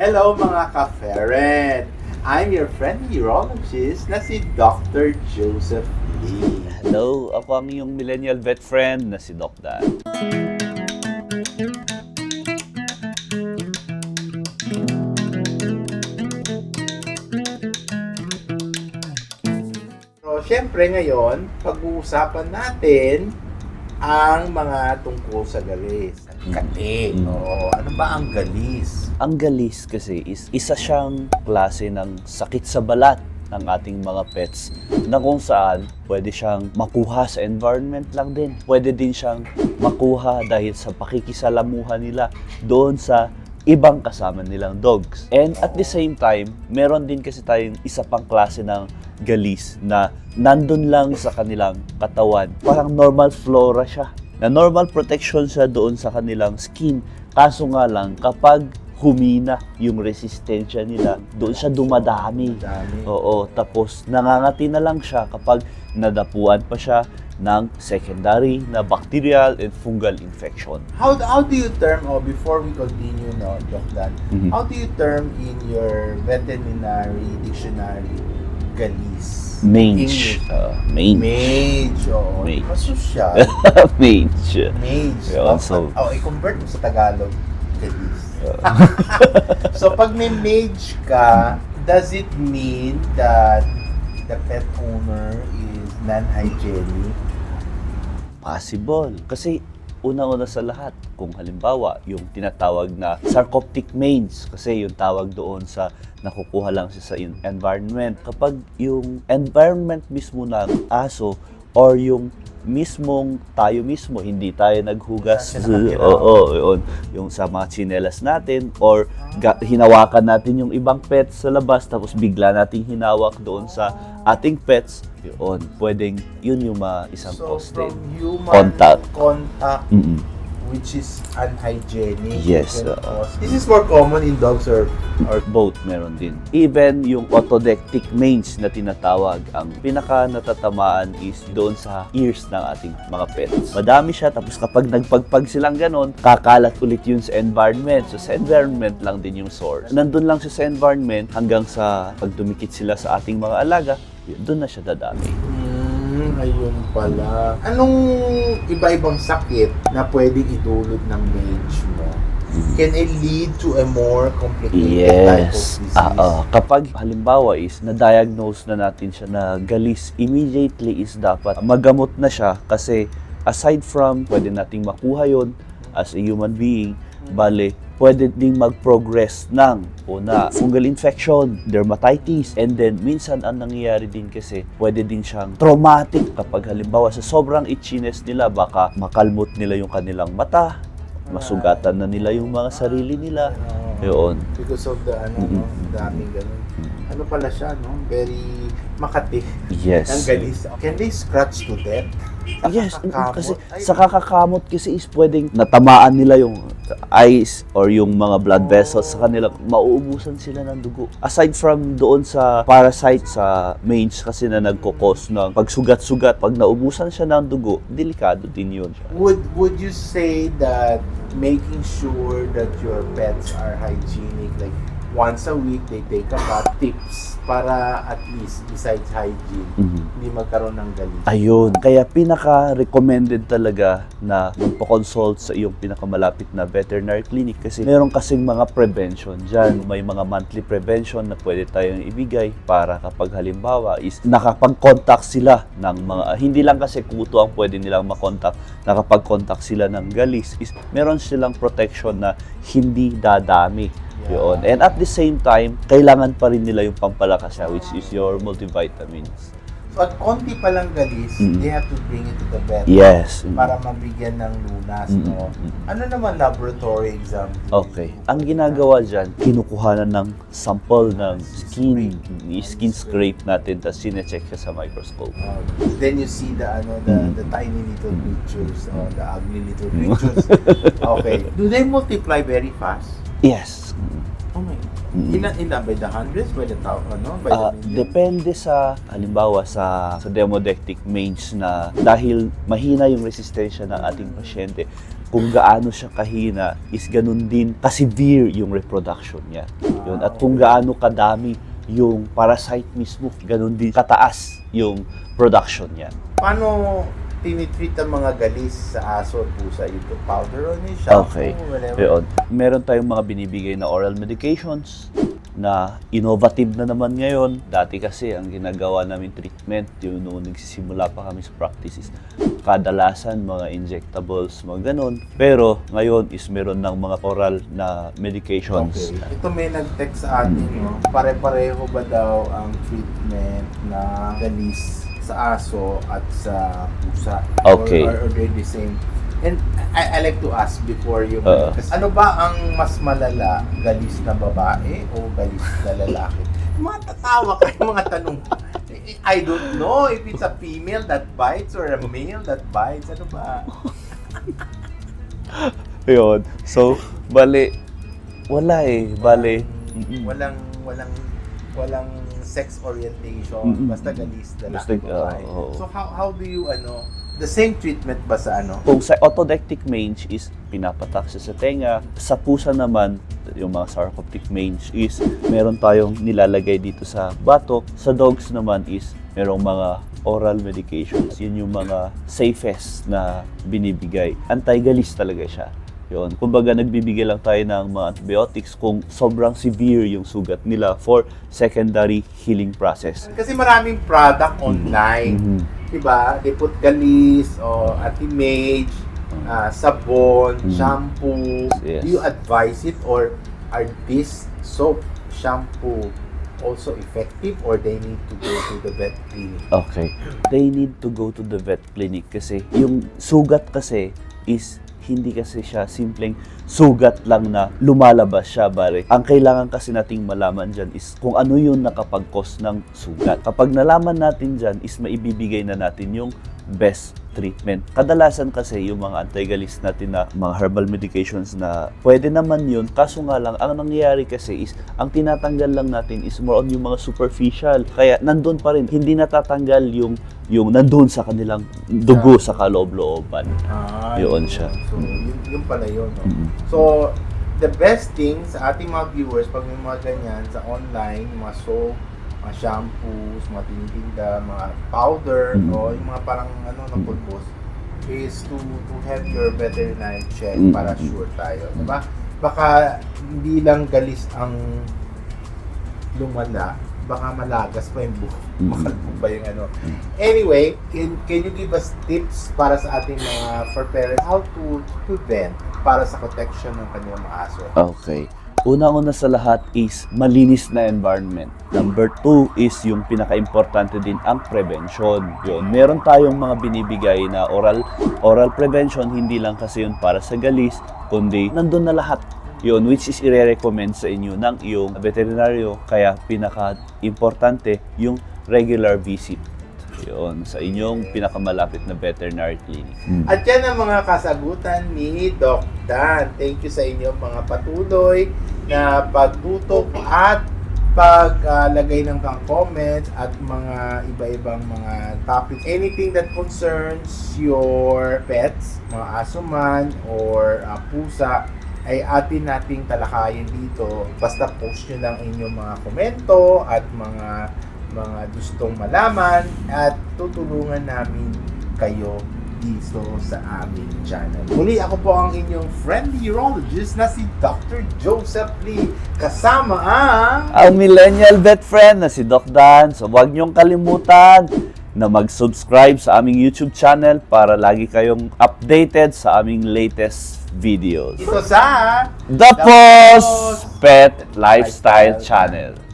Hello mga ka-ferret! I'm your friendly urologist na si Dr. Joseph Lee. Hello, ako ang iyong millennial vet friend na si Doc Dan. So, syempre ngayon, pag-uusapan natin ang mga tungkol sa galis. Kati. Mm. Oo. Ano ba ang galis? Ang galis kasi is isa siyang klase ng sakit sa balat ng ating mga pets na kung saan pwede siyang makuha sa environment lang din. Pwede din siyang makuha dahil sa pakikisalamuhan nila doon sa ibang kasama nilang dogs. And at the same time, meron din kasi tayong isa pang klase ng galis na nandun lang sa kanilang katawan. Parang normal flora siya. Na normal protection siya doon sa kanilang skin. Kaso nga lang, kapag humina yung resistensya nila, doon siya dumadami. Dami. Oo, tapos nangangati na lang siya kapag nadapuan pa siya ng secondary na bacterial and fungal infection. How, how do you term, oh, before we continue, no, Doc Dan, Mhm. how do you term in your veterinary dictionary galis? Mange. English. Uh, mange. Mage, oo. Mage. Masosyal. mange. Mage. Yeah, oh, so- oh, i-convert mo sa Tagalog. Galis. So, pag may mage ka, does it mean that the pet owner is non-hygienic? Possible. Kasi una-una sa lahat, kung halimbawa, yung tinatawag na sarcoptic mange, kasi yung tawag doon sa nakukuha lang siya sa environment. Kapag yung environment mismo ng aso or yung mismong tayo mismo, hindi tayo naghugas. Siya nakatira. Oo, yun. Yung sa mga chinelas natin or ga- hinawakan natin yung ibang pets sa labas tapos bigla nating hinawak doon sa ating pets, yun, pwedeng yun yung mga isang So, from human Contact. contact, Mm-mm. Which is unhygienic. Yes, can uh, cause- this is more common in dogs or, or Both meron din. Even yung autodectic mange na tinatawag, ang pinaka natatamaan is doon sa ears ng ating mga pets. Madami siya, tapos kapag nagpagpag silang ganon, kakalat ulit yun sa environment. So sa environment lang din yung source. Nandun lang siya sa environment hanggang sa pag dumikit sila sa ating mga alaga, doon na siya dadami. Hmm, ayun pala. Anong iba-ibang sakit na pwedeng idulot ng mage mo? Can it lead to a more complicated type of Yes. disease? Ah, ah. kapag halimbawa is na-diagnose na natin siya na galis, immediately is dapat magamot na siya kasi aside from pwede nating makuha yon as a human being, bale, pwede ding mag-progress ng una, fungal infection, dermatitis, and then minsan ang nangyayari din kasi pwede din siyang traumatic kapag halimbawa sa sobrang itchiness nila, baka makalmot nila yung kanilang mata, masugatan na nila yung mga sarili nila. Yun. Because of the ano, no, daming ganun. Ano pala siya, no? Very makati. Yes. Ang galis. Can they scratch to death? Yes, kasi sa kakakamot kasi is pwedeng natamaan nila yung eyes or yung mga blood vessels sa kanila, mauubusan sila ng dugo. Aside from doon sa parasite sa mange kasi na nagkukos ng pagsugat-sugat, pag naubusan siya ng dugo, delikado din yun. Would would you say that making sure that your pets are hygienic, like once a week they take a bath, tips para at least besides hygiene, Mhm. hindi magkaroon ng galis? Ayun. Kaya pinaka-recommended talaga na magpa-consult sa iyong pinakamalapit na veterinary clinic kasi meron kasing mga prevention dyan. May mga monthly prevention na pwede tayong ibigay para kapag halimbawa is nakapag-contact sila ng mga, hindi lang kasi kuto ang pwede nilang makontak, nakapag-contact sila ng galis is meron silang protection na hindi dadami. Yun. And at the same time, kailangan pa rin nila yung pampalakas niya, which is your multivitamins. Pag konti pa lang galis, Mm. they have to bring it to the vet Yes. para mabigyan ng lunas, Mm, no? mm, mm. Ano naman laboratory exam? Okay. Ang ginagawa dyan, kinukuha na ng sample ng skin, skin scrape natin, tapos sinecheck siya sa microscope. Uh, then you see the ano the Mm. the tiny little Mm. creatures, oh, the ugly little creatures. okay. Do they multiply very fast? Yes. Oh my. Ilan ilan by the hundreds by the thou ano by the millions? depende sa, halimbawa, sa, sa demodectic mange na dahil mahina yung resistensya ng ating pasyente, kung gaano siya kahina is ganun din ka-severe yung reproduction niya. Yun. At kung gaano kadami yung parasite mismo, ganun din kataas yung production niya. Paano tinitreat ang mga galis sa aso at pusa? Ito powder on it, shampoo, Okay. whatever. Yun. Meron tayong mga binibigay na oral medications na innovative na naman ngayon. Dati kasi ang ginagawa namin treatment, yung noong nagsisimula pa kami sa practices, kadalasan mga injectables, mga ganun. Pero ngayon is meron ng mga oral na medications. Okay. Ito may nag-text sa atin, no? Pare-pareho ba daw ang treatment na galis sa aso at sa pusa? Okay. Or, or, or they're the same? And I, I like to ask before you, kasi ano ba ang mas malala, galis na babae o galis na lalaki? Matatawa kayo mga tanong. I don't know if it's a female that bites or a male that bites. Ano ba? Yun. So, bali, wala eh. Bali, walang walang walang sex orientation Mm-mm. basta galis lalaki Basta, oo. so how how do you ano the same treatment ba sa ano Kung sa autodactic mange is pinapatak siya sa tenga, sa pusa naman, yung mga sarcoptic mange is meron tayong nilalagay dito sa batok. Sa dogs naman is merong mga oral medications. Yun yung mga safest na binibigay. Anti-galis talaga siya. Yun. Kumbaga, nagbibigay lang tayo ng mga antibiotics kung sobrang severe yung sugat nila for secondary healing process. kasi maraming product online Mhm. diba they put galis o anti-mage ah, sabon Mm. shampoo Yes. do you advise it or are this soap shampoo also effective or they need to go to the vet clinic Okay. They need to go to the vet clinic kasi yung sugat kasi is hindi kasi siya simpleng sugat lang na lumalabas siya, bare. Ang kailangan kasi nating malaman dyan is kung ano yung nakapag-cause ng sugat. Kapag nalaman natin dyan is maibibigay na natin yung best treatment. Kadalasan kasi yung mga antigalis natin na mga herbal medications na pwede naman yun, kaso nga lang, ang nangyayari kasi is, ang tinatanggal lang natin is more on yung mga superficial. Kaya nandun pa rin, hindi natatanggal yung yung nandun sa kanilang dugo sa kaloob-looban. Ah, Yun siya. So, yun, yun pala yun. No? Mm. So, the best thing sa ating mga viewers, pag may mga ganyan sa online, mga soap, mga shampoos, mga tinitinda, mga powder, Mm. o yung mga parang ano ng pulbos, is to to have your veterinary check Mm. para sure tayo. Diba? Baka hindi lang galis ang lumala, baka malagas pa yung buhok. Mm. Makalbog ba yung ano. Mm. Anyway, can, can you give us tips para sa ating mga for parents how to prevent para sa protection ng kanilang mga aso? Okay. Una-una sa lahat is malinis na environment. Number two is yung pinaka-importante din ang prevention. Yun. Meron tayong mga binibigay na oral oral prevention, hindi lang kasi yun para sa galis, kundi nandun na lahat. Yun, which is i-recommend sa inyo ng iyong veterinaryo. Kaya pinaka-importante yung regular visit. Yun, sa inyong pinakamalapit na veterinary clinic. At yan ang mga kasagutan ni Doc Dan. Thank you sa inyo mga patuloy na pagtutok at paglagay ng kang comments at mga iba-ibang mga topics. Anything that concerns your pets, mga aso man or uh, pusa, ay atin nating talakayin dito. Basta post nyo lang inyong mga komento at mga mga gustong malaman at tutulungan namin kayo dito sa aming channel. Muli ako po ang inyong friendly urologist na si Dr. Joseph Lee kasama ang ang millennial vet friend na si Doc Dan. So huwag niyong kalimutan na mag-subscribe sa aming YouTube channel para lagi kayong updated sa aming latest videos. ito sa The Post Pet Lifestyle Lifestyle Channel.